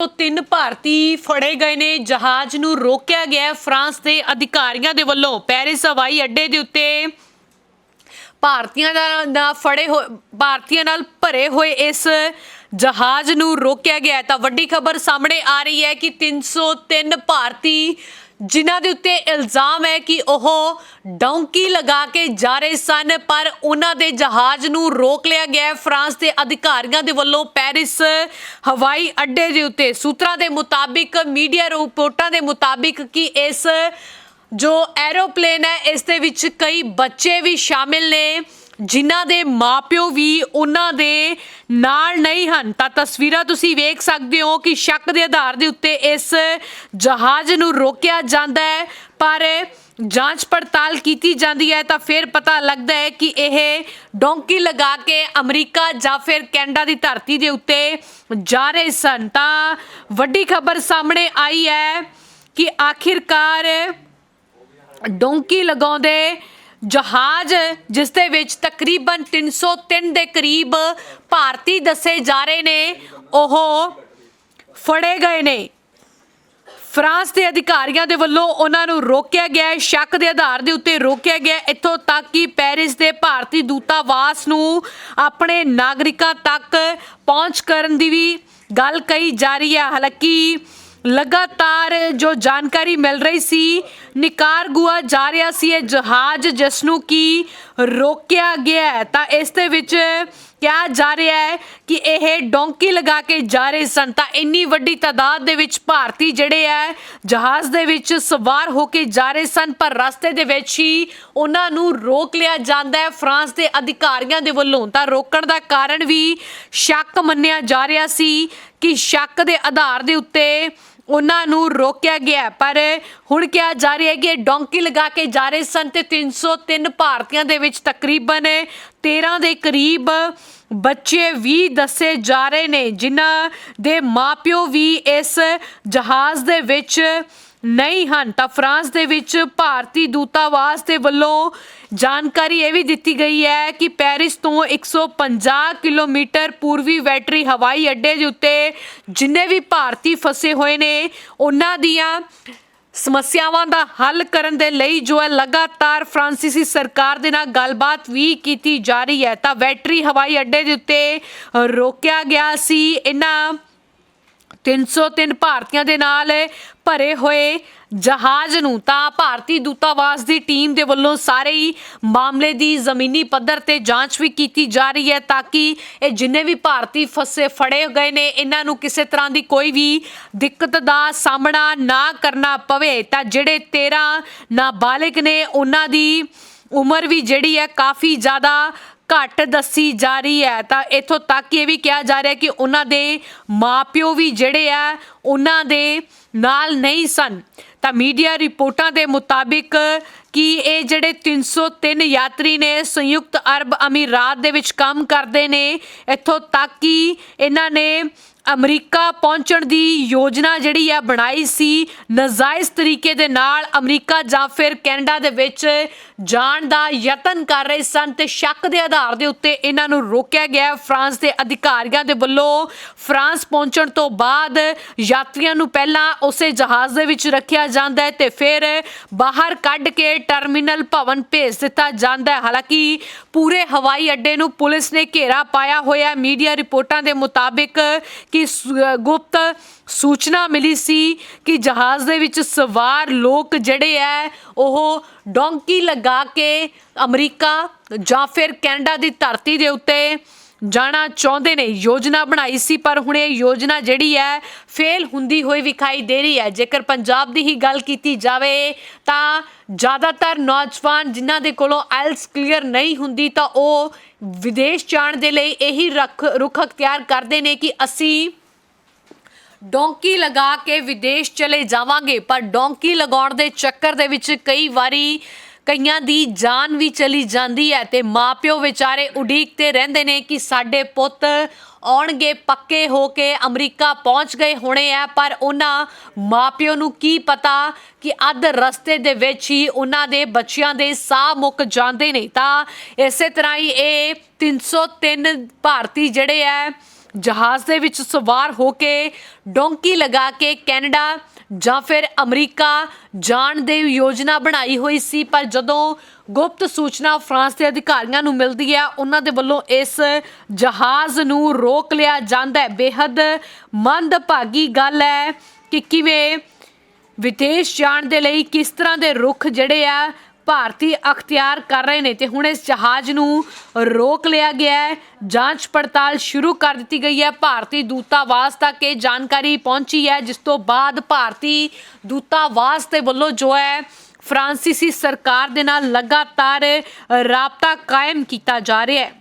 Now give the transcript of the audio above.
ਤੋਂ ਤਿੰਨ ਭਾਰਤੀ ਫੜੇ ਗਏ ਨੇ। ਜਹਾਜ਼ ਨੂੰ ਰੋਕਿਆ ਗਿਆ ਫਰਾਂਸ ਦੇ ਅਧਿਕਾਰੀਆਂ ਦੇ ਵੱਲੋਂ। ਪੈਰਿਸ ਹਵਾਈ ਅੱਡੇ ਦੇ ਉੱਤੇ ਭਾਰਤੀਆਂ ਦਾ ਫੜੇ ਹੋਏ ਭਾਰਤੀਆਂ ਨਾਲ ਭਰੇ ਹੋਏ ਇਸ ਜਹਾਜ਼ ਨੂੰ ਰੋਕਿਆ ਗਿਆ ਤਾਂ ਵੱਡੀ ਖਬਰ ਸਾਹਮਣੇ ਆ ਰਹੀ ਹੈ ਕਿ 303 ਭਾਰਤੀ ਜਿਨ੍ਹਾਂ ਦੇ ਉੱਤੇ ਇਲਜ਼ਾਮ ਹੈ ਕਿ ਉਹ ਡੌਂਕੀ ਲਗਾ ਕੇ ਜਾ ਰਹੇ ਸਨ, ਪਰ ਉਹਨਾਂ ਦੇ ਜਹਾਜ਼ ਨੂੰ ਰੋਕ ਲਿਆ ਗਿਆ ਫਰਾਂਸ ਦੇ ਅਧਿਕਾਰੀਆਂ ਦੇ ਵੱਲੋਂ ਪੈਰਿਸ ਹਵਾਈ ਅੱਡੇ ਦੇ ਉੱਤੇ ਸੂਤਰਾਂ ਦੇ ਮੁਤਾਬਿਕ, ਮੀਡੀਆ ਰਿਪੋਰਟਾਂ ਦੇ ਮੁਤਾਬਿਕ ਕਿ ਇਸ ਜੋ ਐਰੋਪਲੇਨ ਹੈ, ਇਸ ਦੇ ਵਿੱਚ ਕਈ ਬੱਚੇ ਵੀ ਸ਼ਾਮਿਲ ਨੇ। ਜਿਨ੍ਹਾਂ ਦੇ ਮਾਪਿਓ ਵੀ ਉਹਨਾਂ ਦੇ ਨਾਲ ਨਹੀਂ ਹਨ। ਤਾਂ ਤਸਵੀਰਾਂ ਤੁਸੀਂ ਵੇਖ ਸਕਦੇ ਹੋ ਕਿ ਸ਼ੱਕ ਦੇ ਆਧਾਰ ਦੇ ਉੱਤੇ ਇਸ ਜਹਾਜ਼ ਨੂੰ ਰੋਕਿਆ ਜਾਂਦਾ ਹੈ, ਪਰ ਜਾਂਚ ਪੜਤਾਲ ਕੀਤੀ ਜਾਂਦੀ ਹੈ ਤਾਂ ਫਿਰ ਪਤਾ ਲੱਗਦਾ ਹੈ ਕਿ ਇਹ ਡੋਂਕੀ ਲਗਾ ਕੇ ਅਮਰੀਕਾ ਜਾਂ ਫਿਰ ਕੈਨੇਡਾ ਦੀ ਧਰਤੀ ਦੇ ਉੱਤੇ ਜਾ ਰਹੇ ਸਨ। ਤਾਂ ਵੱਡੀ ਖਬਰ ਸਾਹਮਣੇ ਆਈ ਹੈ ਕਿ ਆਖਿਰਕਾਰ ਡੋਂਕੀ ਲਗਾਉਂਦੇ ਜਹਾਜ਼, ਜਿਸ ਦੇ ਵਿੱਚ ਤਕਰੀਬਨ 303 ਦੇ ਕਰੀਬ ਭਾਰਤੀ ਦੱਸੇ ਜਾ ਰਹੇ ਨੇ, ਉਹ ਫੜੇ ਗਏ ਨੇ। ਫਰਾਂਸ ਦੇ ਅਧਿਕਾਰੀਆਂ ਦੇ ਵੱਲੋਂ ਉਹਨਾਂ ਨੂੰ ਰੋਕਿਆ ਗਿਆ ਸ਼ੱਕ ਦੇ ਆਧਾਰ ਦੇ ਉੱਤੇ ਰੋਕਿਆ ਗਿਆ ਇੱਥੋਂ ਤੱਕ ਕਿ ਪੈਰਿਸ ਦੇ ਭਾਰਤੀ ਦੂਤਾਵਾਸ ਨੂੰ ਆਪਣੇ ਨਾਗਰਿਕਾਂ ਤੱਕ ਪਹੁੰਚ ਕਰਨ ਦੀ ਵੀ ਗੱਲ ਕਹੀ ਜਾ ਰਹੀ ਹੈ। ਹਾਲਾਂਕਿ ਲਗਾਤਾਰ ਜੋ ਜਾਣਕਾਰੀ ਮਿਲ ਰਹੀ ਸੀ ਨਿਕਾਰਗੁਆ ਜਾ ਰਿਹਾ ਸੀ ਇਹ ਜਹਾਜ਼ ਜਿਸ ਨੂੰ ਕੀ ਰੋਕਿਆ ਗਿਆ ਹੈ। ਤਾਂ ਇਸ ਦੇ ਵਿੱਚ ਕਿਹਾ ਜਾ ਰਿਹਾ ਹੈ ਕਿ ਇਹ ਡੋਂਕੀ ਲਗਾ ਕੇ ਜਾ ਰਹੇ ਸਨ। ਤਾਂ ਇੰਨੀ ਵੱਡੀ ਤਾਦਾਦ ਦੇ ਵਿੱਚ ਭਾਰਤੀ ਜਿਹੜੇ ਹੈ, ਜਹਾਜ਼ ਦੇ ਵਿੱਚ ਸਵਾਰ ਹੋ ਕੇ ਜਾ ਰਹੇ ਸਨ, ਪਰ ਰਸਤੇ ਦੇ ਵਿੱਚ ਹੀ ਉਹਨਾਂ ਨੂੰ ਰੋਕ ਲਿਆ ਜਾਂਦਾ ਹੈ ਫਰਾਂਸ ਦੇ ਅਧਿਕਾਰੀਆਂ ਦੇ ਵੱਲੋਂ। ਤਾਂ ਰੋਕਣ ਦਾ ਕਾਰਨ ਵੀ ਸ਼ੱਕ ਮੰਨਿਆ ਜਾ ਰਿਹਾ ਸੀ ਕਿ ਸ਼ੱਕ ਦੇ ਆਧਾਰ ਦੇ ਉੱਤੇ ਉਹਨਾਂ ਨੂੰ ਰੋਕਿਆ ਗਿਆ ਪਰ ਹੁਣ ਕਿਹਾ ਜਾ ਰਿਹਾ ਹੈ ਕਿ ਇਹ ਡੋਂਕੀ ਲਗਾ ਕੇ ਜਾ ਰਹੇ ਸਨ ਤੇ 303 ਭਾਰਤੀਆਂ ਦੇ ਵਿੱਚ ਤਕਰੀਬਨ 13 ਦੇ ਕਰੀਬ ਬੱਚੇ ਵੀ ਦੱਸੇ ਜਾ ਰਹੇ ਨੇ, ਜਿਨ੍ਹਾਂ ਦੇ ਮਾਪਿਓ ਵੀ ਇਸ ਜਹਾਜ਼ ਦੇ ਵਿੱਚ ਨਹੀਂ ਹਨ। ਤਾਂ ਫਰਾਂਸ ਦੇ ਵਿੱਚ ਭਾਰਤੀ ਦੂਤਾਵਾਸ ਦੇ ਵੱਲੋਂ ਜਾਣਕਾਰੀ ਇਹ ਵੀ ਦਿੱਤੀ ਗਈ ਹੈ ਕਿ ਪੈਰਿਸ ਤੋਂ 150 ਕਿਲੋਮੀਟਰ ਪੂਰਬੀ ਵੈਟਰੀ ਹਵਾਈ ਅੱਡੇ ਦੇ ਉੱਤੇ ਜਿੰਨੇ ਵੀ ਭਾਰਤੀ ਫਸੇ ਹੋਏ ਨੇ, ਉਹਨਾਂ ਦੀਆਂ ਸਮੱਸਿਆਵਾਂ ਦਾ ਹੱਲ ਕਰਨ ਦੇ ਲਈ ਜੋ ਹੈ ਲਗਾਤਾਰ ਫ੍ਰਾਂਸੀਸੀ ਸਰਕਾਰ ਦੇ ਨਾਲ ਗੱਲਬਾਤ ਵੀ ਕੀਤੀ ਜਾ ਰਹੀ ਹੈ। ਤਾਂ ਵੈਟਰੀ ਹਵਾਈ ਅੱਡੇ ਦੇ ਉੱਤੇ ਰੋਕਿਆ ਗਿਆ ਸੀ। ਇਹਨਾਂ 303 ਭਾਰਤੀਆਂ ਦੇ ਨਾਲ ਭਰੇ ਹੋਏ ਜਹਾਜ਼ ਨੂੰ, ਤਾਂ ਭਾਰਤੀ ਦੂਤਾਵਾਸ ਦੀ ਟੀਮ ਦੇ ਵੱਲੋਂ ਸਾਰੇ ਹੀ ਮਾਮਲੇ ਦੀ ਜ਼ਮੀਨੀ ਪੱਧਰ ਤੇ ਜਾਂਚ ਵੀ ਕੀਤੀ ਜਾ ਰਹੀ ਹੈ ਤਾਂ ਕਿ ਇਹ ਜਿੰਨੇ ਵੀ ਭਾਰਤੀ ਫਸੇ, ਫੜੇ ਗਏ ਨੇ, ਇਹਨਾਂ ਨੂੰ ਕਿਸੇ ਤਰ੍ਹਾਂ ਦੀ ਕੋਈ ਵੀ ਦਿੱਕਤ ਦਾ ਸਾਹਮਣਾ ਨਾ ਕਰਨਾ ਪਵੇ। ਤਾਂ ਜਿਹੜੇ 13 ਨਾਬਾਲਿਗ ਨੇ, ਉਹਨਾਂ ਦੀ ਉਮਰ ਵੀ ਜਿਹੜੀ ਹੈ ਕਾਫੀ ਜ਼ਿਆਦਾ ਘੱਟ ਦੱਸੀ ਜਾ ਰਹੀ ਹੈ। ਤਾਂ ਇਥੋਂ ਤੱਕ ਇਹ ਵੀ ਕਿਹਾ ਜਾ ਰਿਹਾ ਕਿ ਉਹਨਾਂ ਦੇ ਮਾਪਿਓ ਵੀ ਜਿਹੜੇ ਆ, ਉਹਨਾਂ ਦੇ ਨਾਲ ਨਹੀਂ ਸਨ। ਤਾਂ ਮੀਡੀਆ ਰਿਪੋਰਟਾਂ ਦੇ ਮੁਤਾਬਿਕ ਕਿ ਇਹ ਜਿਹੜੇ 303 ਯਾਤਰੀ ਨੇ, ਸੰਯੁਕਤ ਅਰਬ ਅਮੀਰਾਤ ਦੇ ਵਿੱਚ ਕੰਮ ਕਰਦੇ ਨੇ, ਇੱਥੋਂ ਤੱਕ ਕਿ ਇਹਨਾਂ ਨੇ ਅਮਰੀਕਾ ਪਹੁੰਚਣ ਦੀ ਯੋਜਨਾ ਜਿਹੜੀ ਹੈ ਬਣਾਈ ਸੀ, ਨਜਾਇਜ਼ ਤਰੀਕੇ ਦੇ ਨਾਲ ਅਮਰੀਕਾ ਜਾਂ ਫਿਰ ਕੈਨੇਡਾ ਦੇ ਵਿੱਚ ਜਾਣ ਦਾ ਯਤਨ ਕਰ ਰਹੇ ਸਨ ਤੇ ਸ਼ੱਕ ਦੇ ਆਧਾਰ ਦੇ ਉੱਤੇ ਇਹਨਾਂ ਨੂੰ ਰੋਕਿਆ ਗਿਆ। ਫਰਾਂਸ ਦੇ ਅਧਿਕਾਰੀਆਂ ਦੇ ਵੱਲੋਂ ਫਰਾਂਸ ਪਹੁੰਚਣ ਤੋਂ ਬਾਅਦ ਯਾਤਰੀਆਂ ਨੂੰ ਪਹਿਲਾਂ ਉਸੇ ਜਹਾਜ਼ ਦੇ ਵਿੱਚ ਰੱਖਿਆ ਜਾਂਦਾ ਹੈ ਤੇ ਫਿਰ ਬਾਹਰ ਕੱਢ ਕੇ ਟਰਮੀਨਲ ਭਵਨ ਭੇਜ ਦਿੱਤਾ ਜਾਂਦਾ ਹੈ। ਹਾਲਾਂਕਿ ਪੂਰੇ ਹਵਾਈ ਅੱਡੇ ਨੂੰ ਪੁਲਿਸ ਨੇ ਘੇਰਾ ਪਾਇਆ ਹੋਇਆ। ਮੀਡੀਆ ਰਿਪੋਰਟਾਂ ਦੇ ਮੁਤਾਬਿਕ ਕਿ ਸ- ਗੁਪਤ ਸੂਚਨਾ ਮਿਲੀ ਸੀ ਕਿ ਜਹਾਜ਼ ਦੇ ਵਿੱਚ ਸਵਾਰ ਲੋਕ ਜਿਹੜੇ ਐ, ਉਹ ਡੋਂਕੀ ਲਗਾ ਕੇ ਅਮਰੀਕਾ ਜਾਂ ਫਿਰ ਕੈਨੇਡਾ ਦੀ ਧਰਤੀ ਦੇ ਉੱਤੇ ਜਾਣਾ ਚਾਹੁੰਦੇ ਨੇ। ਯੋਜਨਾ ਬਣਾਈ ਸੀ, ਪਰ ਹੁਣ ਇਹ ਯੋਜਨਾ ਜਿਹੜੀ ਹੈ ਫੇਲ ਹੁੰਦੀ ਹੋਈ ਵਿਖਾਈ ਦੇ ਰਹੀ ਹੈ ਜੇਕਰ ਪੰਜਾਬ ਦੀ ਹੀ ਗੱਲ ਕੀਤੀ ਜਾਵੇ, ਤਾਂ ਜ਼ਿਆਦਾਤਰ ਨੌਜਵਾਨ ਜਿਨ੍ਹਾਂ ਦੇ ਕੋਲੋਂ ਆਇਲਸ ਕਲੀਅਰ ਨਹੀਂ ਹੁੰਦੀ, ਤਾਂ ਉਹ ਵਿਦੇਸ਼ ਜਾਣ ਦੇ ਲਈ ਇਹੀ ਰੁਖ ਰੁਖ ਅਖਤਿਆਰ ਕਰਦੇ ਨੇ ਕਿ ਅਸੀਂ ਡੋਂਕੀ ਲਗਾ ਕੇ ਵਿਦੇਸ਼ ਚਲੇ ਜਾਵਾਂਗੇ, ਪਰ ਡੋਂਕੀ ਲਗਾਉਣ ਦੇ ਚੱਕਰ ਦੇ ਵਿੱਚ ਕਈ ਵਾਰੀ ਕਈਆਂ ਦੀ ਜਾਨ ਵੀ ਚਲੀ ਜਾਂਦੀ ਹੈ ਤੇ ਮਾਪਿਓ ਵਿਚਾਰੇ ਉਡੀਕ ਤੇ ਰਹਿੰਦੇ ਨੇ ਕਿ ਸਾਡੇ ਪੁੱਤ ਆਉਣਗੇ, ਪੱਕੇ ਹੋ ਕੇ ਅਮਰੀਕਾ ਪਹੁੰਚ ਗਏ ਹੋਣੇ ਆ, ਪਰ ਉਹਨਾਂ ਮਾਪਿਓ ਨੂੰ ਕੀ ਪਤਾ ਕਿ ਅੱਧ ਰਸਤੇ ਦੇ ਵਿੱਚ ਹੀ ਉਹਨਾਂ ਦੇ ਬੱਚਿਆਂ ਦੇ ਸਾਹ ਮੁੱਕ ਜਾਂਦੇ ਨੇ। ਤਾਂ ਇਸੇ ਤਰ੍ਹਾਂ ਹੀ ਇਹ 303 ਭਾਰਤੀ ਜਿਹੜੇ ਆ ਜਹਾਜ਼ ਦੇ ਵਿੱਚ ਸਵਾਰ ਹੋ ਕੇ ਡੋਂਕੀ ਲਗਾ ਕੇ ਕੈਨੇਡਾ ਜਾਂ ਫਿਰ ਅਮਰੀਕਾ ਜਾਣ ਦੀ ਯੋਜਨਾ ਬਣਾਈ ਹੋਈ ਸੀ, ਪਰ ਜਦੋਂ ਗੁਪਤ ਸੂਚਨਾ ਫਰਾਂਸ ਦੇ ਅਧਿਕਾਰੀਆਂ ਨੂੰ ਮਿਲਦੀ ਹੈ, ਉਹਨਾਂ ਦੇ ਵੱਲੋਂ ਇਸ ਜਹਾਜ਼ ਨੂੰ ਰੋਕ ਲਿਆ ਜਾਂਦਾ ਹੈ। ਬੇहद ਮੰਦਭਾਗੀ ਗੱਲ ਹੈ ਕਿ ਕਿਵੇਂ ਵਿਦੇਸ਼ ਜਾਣ ਦੇ ਲਈ ਕਿਸ ਤਰ੍ਹਾਂ ਦੇ ਰੁਖ ਜਿਹੜੇ ਆ ਭਾਰਤੀ ਅਖਤਿਆਰ ਕਰ ਰਹੇ ਨੇ ਤੇ ਹੁਣ ਇਸ ਜਹਾਜ਼ ਨੂੰ ਰੋਕ ਲਿਆ ਗਿਆ ਹੈ। ਜਾਂਚ ਪੜਤਾਲ ਸ਼ੁਰੂ ਕਰ ਦਿੱਤੀ ਗਈ ਹੈ। ਭਾਰਤੀ ਦੂਤਾਵਾਸ ਤੱਕ ਇਹ ਜਾਣਕਾਰੀ ਪਹੁੰਚੀ ਹੈ, ਜਿਸ ਤੋਂ ਬਾਅਦ ਭਾਰਤੀ ਦੂਤਾਵਾਸ ਦੇ ਵੱਲੋਂ ਜੋ ਹੈ, ਫਰਾਂਸੀਸੀ ਸਰਕਾਰ ਦੇ ਨਾਲ ਲਗਾਤਾਰ ਰਾਬਤਾ ਕਾਇਮ ਕੀਤਾ ਜਾ ਰਿਹਾ ਹੈ।